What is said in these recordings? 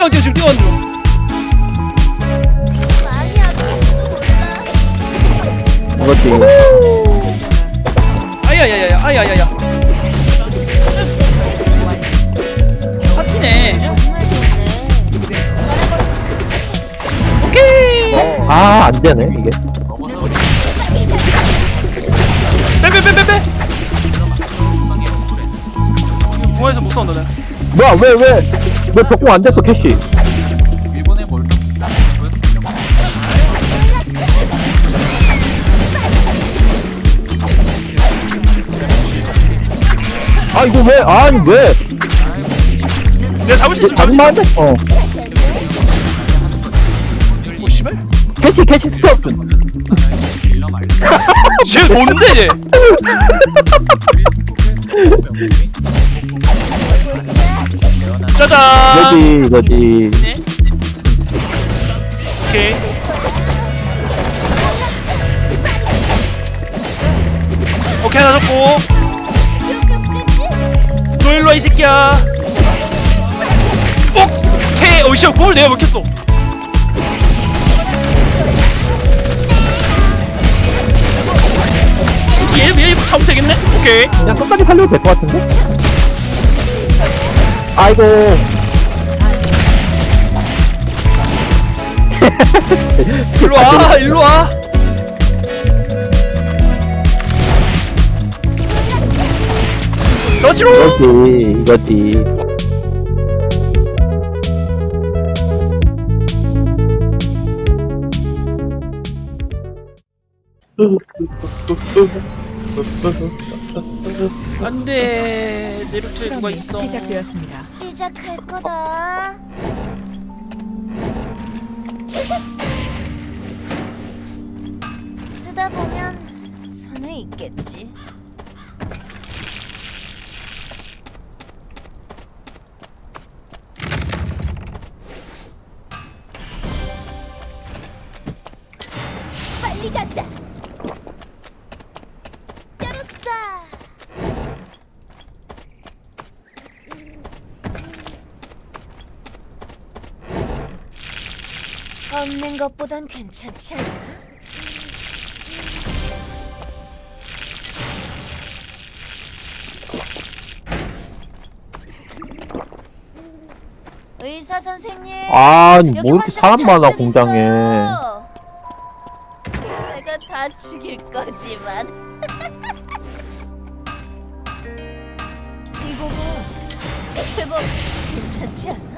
형 지금 뛰어왔는 거. 아니야, 너도 몰라. 이거지. 아야야야야 아야야야. 파티네. 오케이. 아, 안 되네, 이게. 빼빼빼빼빼. 중앙에서 못 싸운다 내. 뭐야, 왜, 왜, 왜 벽공 안 됐어, 캐시? 일본에 뭘 아, 이거 왜, 아니, 왜? 내가 잡을 수 있으면 잡을 수 잡으면 안 있어. 돼? 어. 뭐 씨발? 캐시, 캐시 스톱. 쟤 뭔데 얘? 짜잔. 이거지, 이거지. 네. 오케이. 오케이 하나 잡고 너 일로 와 이 새끼야 오케이 어이씨 공을 내가 먹혔어 얘 얘 잡으면 되겠네 오케이 그냥 끝까지 살려도 될 것 같은데? 아이고. 일로 와 일로 와 저지로 이거지, 이거지. 안돼 내 루트에 누가 있어 시작되었습니다. 시작할 거다. 쓰다 보면 손에 있겠지. 없는 것보단 괜찮지 않아? 의사 선생님. 아니, 여기 뭐 이렇게 환자가 사람 많아, 잔뜩 공장에. 있어요. 내가 다 죽일 거지만. 봐. 제법 괜찮지 않아?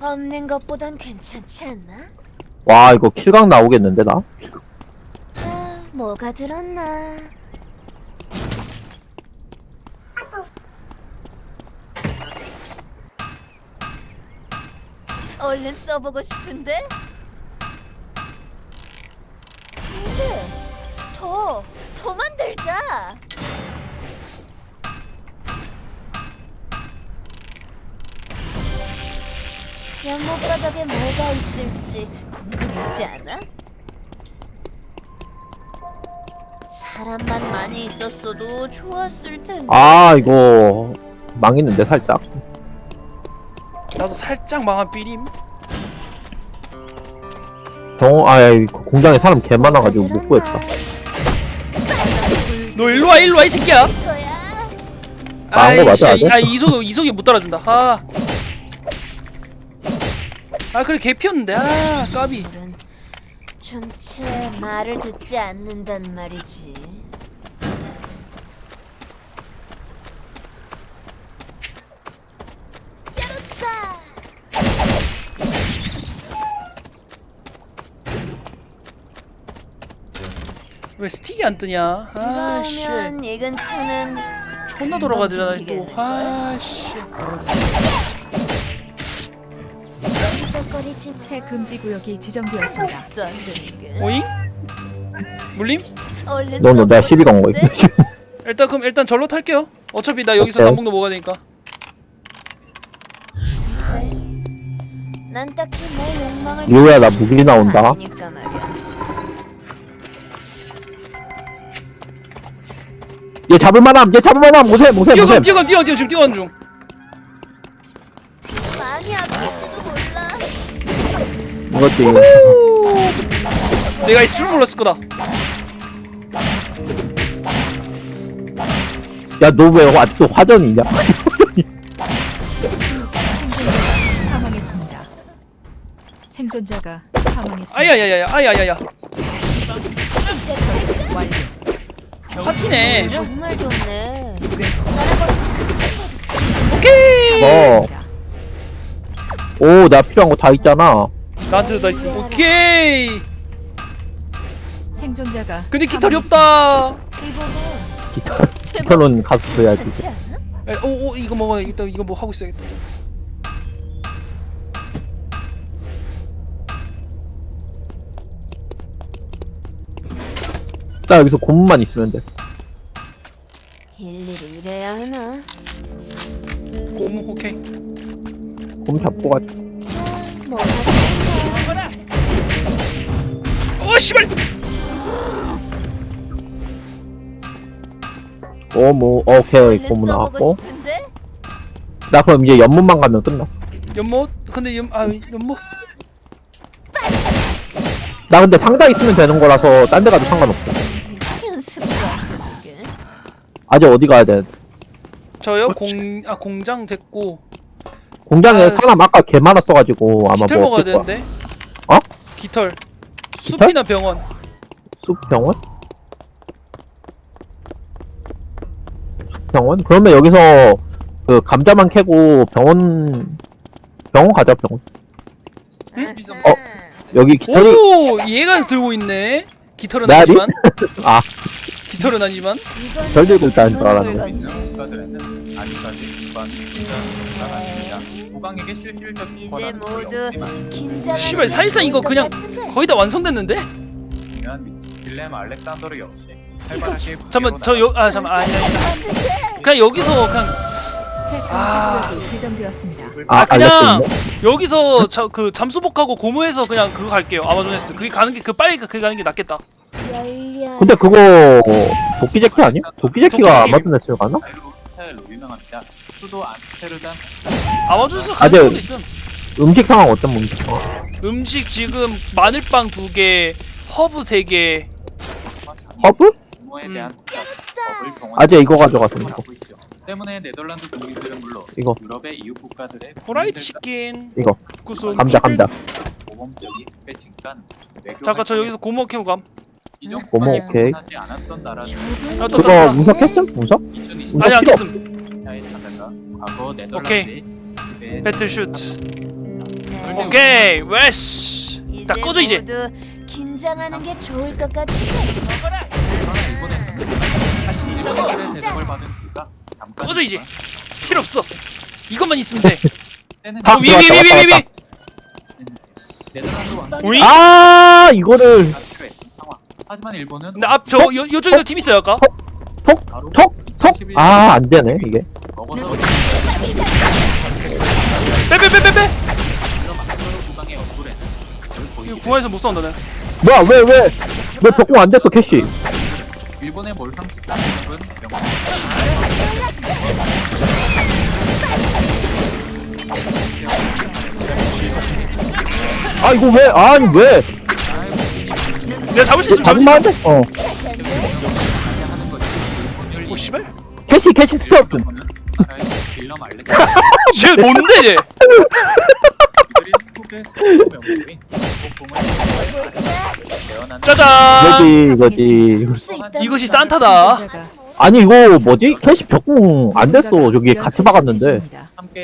없는 것보단 괜찮지 않나? 와, 이거 킬각 나오겠는데, 나? 자, 뭐가 들었나? 얼른 써보고 싶은데? 더, 더 만들자. 연못 바닥에 뭐가 있을지 궁금하지 않아? 사람만 많이 있었어도 좋았을 텐데. 아, 이거, 망했는데, 살짝. 나도 살짝 망한 삐림 정, 아, 이 공장에 사람 개 많아가지고 못 구했다. 너 일로 와 일로 와 이 새끼야 거야. 망한 거 맞아, 아이씨, 아직? 아 이속 이속이 못 따라준다 아. 아 그래 개 피었는데. 아 까비. 좀채 말을 듣지 않는단 말이지. 왜 스틱이 안 뜨냐? 아씨. 그러면 이 근처는 존나 돌아가잖아 또. 아씨 쩍거리지 새 금지 구역이 지정되었습니다. 말도 안 되는 게. 오잉 물림 얼른 너, 너, 내가 시비 건 거, 싶은데? 이거. 일단 그럼 일단 절로 탈게요 어차피 나 여기서 오케이. 남북로 먹어야 되니까 난 딱히 내 욕망을 리오야, 나 무기 나온다. 아니니까 말이야. 얘 잡을 만함 얘 잡을 만함 모셈 모셈 뛰어가 모셈 뛰어가 뛰어 뛰어 지금 뛰어가는 중 이것도 후. 내가 있을 줄 몰랐을 거다 야 너 왜 아직도 화전이 있냐 사망했습니다. 생존자가 사망했습니다. 아야야야야 아야야야. 완료. 파티네 정말 좋네. 오케이 어. 오 나 필요한 거 다 있잖아 나한테도 다 있음. 오케이. 생존자가 근데 깃털이. 없다. 이거는 기타 기타론 가서 써야지. 좋지 않아? 에, 오, 오 이거 먹어. 이따 이거 뭐 하고 있어야겠다. 나 여기서 고문만 있으면 돼. 일일이 이래야 하나? 고무 오케이. 고문 잡고 가자. 뭐오 씨발! 어뭐 오케이 얼른 고문 써보고 나왔고. 싶은데? 나 그럼 이제 연문만 가면 끝나. 연못? 근데 연아 연못. 나 근데 상자 있으면 되는 거라서 딴 데 가도 상관없어. 아직 어디 가야 돼? 저요? 공 아 공장 됐고. 공장에 아, 사람 아까 개 많았어가지고 아마 깃털 뭐 먹어야 거야. 되는데? 어? 깃털 숲이나 병원 숲병원? 숲병원? 그러면 여기서 그 감자만 캐고 병원 병원 가자 병원 어? 여기 깃털이 오 얘가 들고 있네 깃털은 나리? 아니지만 아 깃털은 아니지만 별 들고 있다는 줄 알았는데. 아직까지 국방 긴장은 아닙니다. 국방에게 실질적 이제 모두 없지만 긴장하는 씨발, 사실상 이거 것 그냥? 거의 다 완성됐는데 중요한 위치 딜렘 알렉산더르 역시 활발하게 잠만 저 여 아 잠만 아니 아니 그냥 여기서 그냥 새 아. 구역이 지정되었습니다. 아, 그냥 알렉스 있네? 여기서 자, 그 잠수복하고 고무해서 그냥 그거 갈게요 아마존에스 그게 가는 게 그 빨리 그게 가는 게 낫겠다. 근데 그거 도끼 제키 아니야? 도끼 제키가 도끼. 아마존 에스 가나? 스타일로 유명합니다. 수도 암스테르담 아마존에스 아, 가는 네. 것도 있음 음식 상황 어떤 음식? 음식 지금 마늘빵 두 개 허브 세 개 허브? 부모에 음. 대한 법을 병원 아재 이거. 하고 있죠. 때문에 네덜란드 국민들은 물론 이거. 유럽의 이웃 국가들의 국민들과 치킨 이거 감자 감자 모범적인 배 잠깐 저 여기서 고무 캐고 감 이전 고모, 국가에 오케이. 하지 않았던 나라는 아, 또, 또, 그거 또. 문석 했음? 문석? 2020년 아니 안 필요 깼음 의 자다가 과거 네덜란드의 오케이. 지배 배틀슈트 네. 오케이 웨스 딱 꺼져 이제 모두 긴장하는 게 좋을 것 같은데. 그러나 일본에서는 사실 일본의 대접을 받은 이유가 잠깐 꺼져 이제 필요 없어 이것만 있으면 돼 때는 다 어, 위에 위에 위에 위에 위에 네덜란드 왕국 우이 아 이거를. 하지만 일본은 근데 앞저 요 요쪽에도 팀 있어요 아까? 바로 톡? 톡? 아 안 되네 이게. 먹어서 빼빼빼빼빼! 만들어 국방의 얼굴에는 그걸 이거 보이게 궁화에서 못 싸운다 내 뭐야 왜 왜? 왜 벽공 안 됐어 캐시? 일본의 몰상 식당 대접은 명문 아 이거 왜? 아니 왜 내가 잡을 수 있으면 잡을 수 있어? 어 오 씨발 캐시 캐시 스톱 쟤 뭔데 얘 짜잔 이거지 이거지. 이것이 산타다 아니 이거 뭐지? 캐시 벽공 안 됐어 저기 같이 박았는데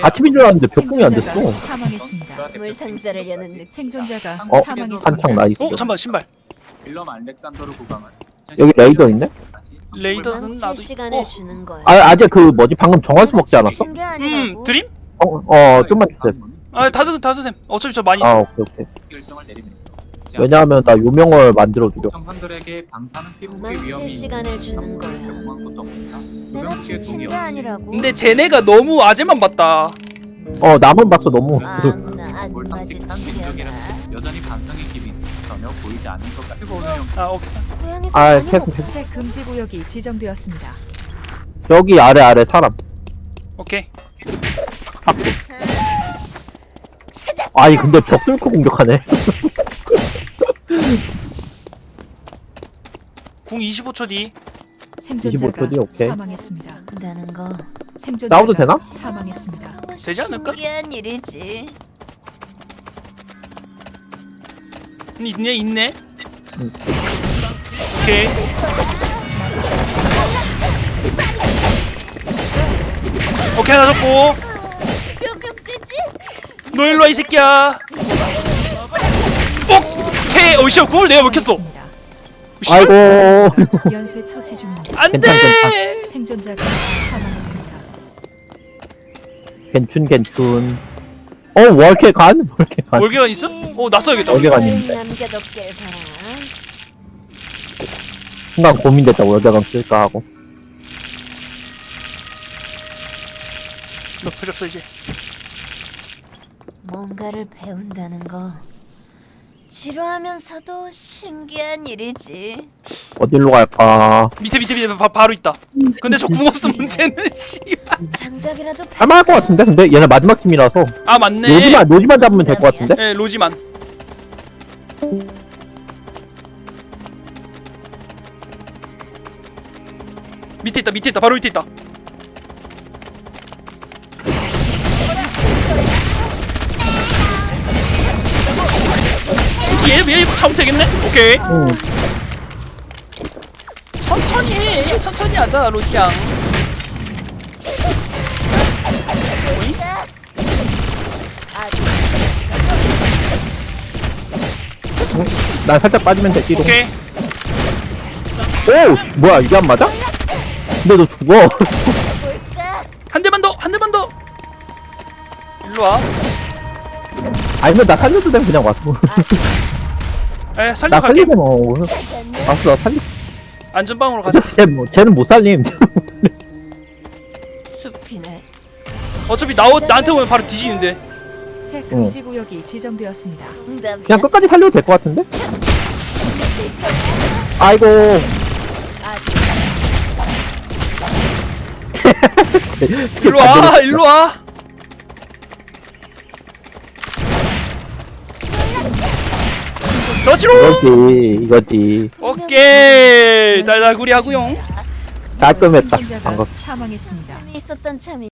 같이 빈줄 알았는데 벽공이 안 됐어 생존자가 사망했습니다. 물상자를 여는 느낌. 생존자가 어? 사망했습니다. 한창 나이스 어 잠만 신발 빌럼 알렉산더르 국왕은 여기 레이더 있네? 레이더는 나도 시간을 있고 주는 거야. 아 아재 그 뭐지 방금 정화수 먹지 않았어? 게 음. 드림? 어, 어 좀만 주세요 아 다섯 다섯 셈 어차피 저 많이 아 있어 오케이 오케이 결정을. 왜냐하면 나 요명을 만들어 주려 정상들에게 방사능 피부의 도망칠 위험이 시간을 주는 거야. 제공한 것도 없으나 내가 조명식의 지친 동의 게 없이 아니라고. 근데 쟤네가 너무 아재만 봤다 어 남은 봤어 너무 아무나 안 몰상식한 마주치려나. 민족이라면 여전히 반성 보이지 않는 것 같고 오늘 아 오케이 고향에서 아 많이 캐스 먹- 캐스 새 금지 구역이 지정되었습니다. 여기 아래 아래 사람 오케이. 아니 근데 벽 뚫고 공격하네 궁 25초 뒤 생존자가 25초 뒤, 오케이. 사망했습니다. 나는 거 생존자가 나와도 되나? 사망했습니다. 되지 않을까? 신기한 일이지. 있네 있네 응. 오케이 오케이 하나 뿅뿅 찌지. 너 일로 와 이 새끼야 오케이 어이씨 궁을 내가 먹혔어 사망했습니다. 아이고 연쇄 처치 중입니다. 안돼 생존자가 사망했습니다. 괜춘 괜춘 어 월케 간? 월케 간 월계관 있어? 어 낯서야겠다 여기 갔는데. 남겨뒀길 바람. 순간 고민됐다 월계관 쓸까 하고 너 필요 없어 이제 뭔가를 배운다는 거 지루하면서도 신기한 일이지. 어디로 갈까? 밑에 밑에 밑에 바, 바로 있다. 근데 저 궁 없음 문제는 씨발. 장작이라도 배... 할만할 것 같은데? 근데 얘네 마지막 팀이라서. 아 맞네. 로지만 로지만 잡으면 될 것 같은데? 예 로지만. 밑에 있다 밑에 있다. 바로 밑에 있다 얘얘 잡으면 되겠네? 오케이. 응. 천천히 해. 천천히 하자 로지양. 난 살짝 빠지면 돼 오케이. 오! 뭐야 이게 안 맞아? 근데 너 죽어? 한 대만 더 한 대만 더. 일로 와. 아니 근데 나 살려도 돼 그냥 왔어 에 나 살려 갈게. 살리면 어 찾았네. 왔어 나 살리 안전방으로 가자. 쟤, 뭐, 쟤는 못 살림. 숲이네. 어차피 나오 나한테 오면 바로 뒤지는데. 새 금지 구역이 지정되었습니다. 그냥 끝까지 살려도 될 것 같은데? 아이고. 일로 와 일로 와 저지로 이거지 이거지 오케이 달달구리 하구용 깔끔했다 방금 사망했습니다. 재미있었던 참이.